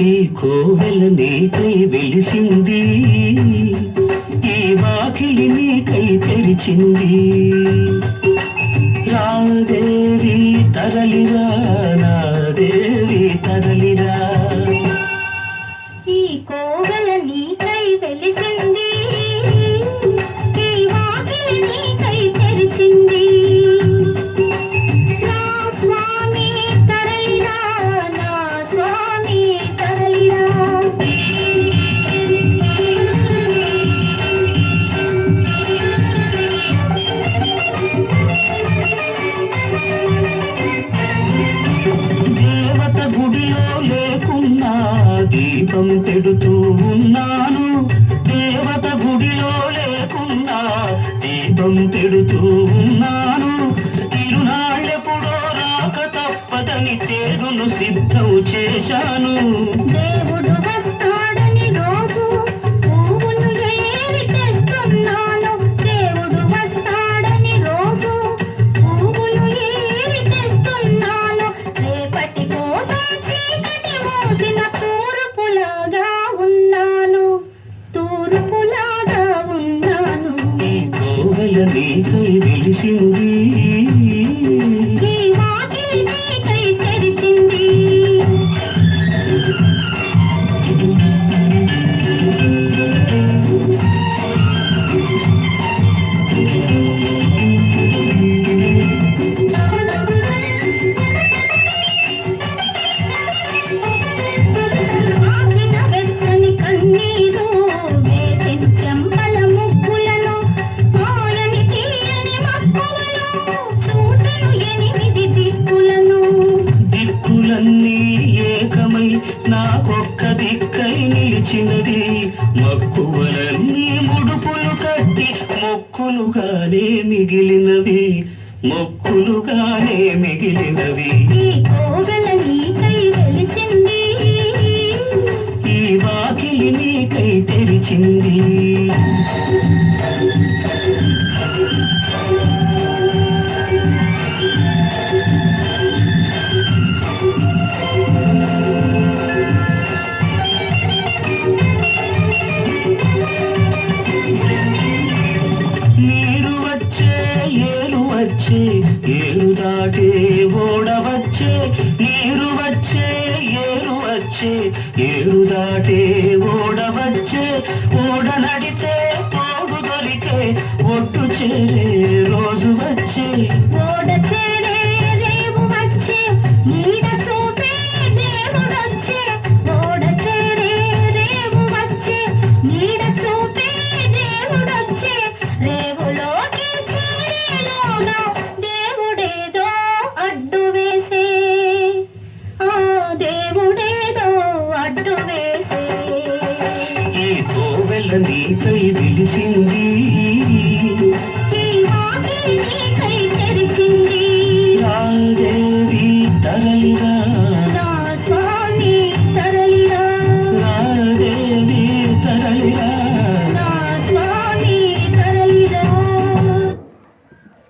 ఈ కోవెల నీకై వెలిసింది. ఈ వాకిలి నీకై తెరిచింది. రాదేవి తరలిరా దీపం పెడుతూ ఉన్నాను. దేవత గుడిలో లేకున్నా దీపం పెడుతూ ఉన్నాను. తిరునాళ్ళెప్పుడో రాక తప్పదని తేరును సిద్ధం చేశాను. దేవుడు నాకొక్క దిక్కై నిలిచినది. మక్కువలన్నీ ముడుపులు కట్టి మొక్కులుగానే మిగిలినవి. మొక్కులుగానే మిగిలినవి. వచ్చే ఏరు దాటే ఓడ వచ్చే నీరు వచ్చే ఏరు వచ్చే. ఏరు దాటే ఓడ వచ్చే ఓడ నడితే తోడు దొరికే ఒట్టు చేరే రోజు వచ్చే. ఓడ చే కోవెల నీకై వెలిసింది.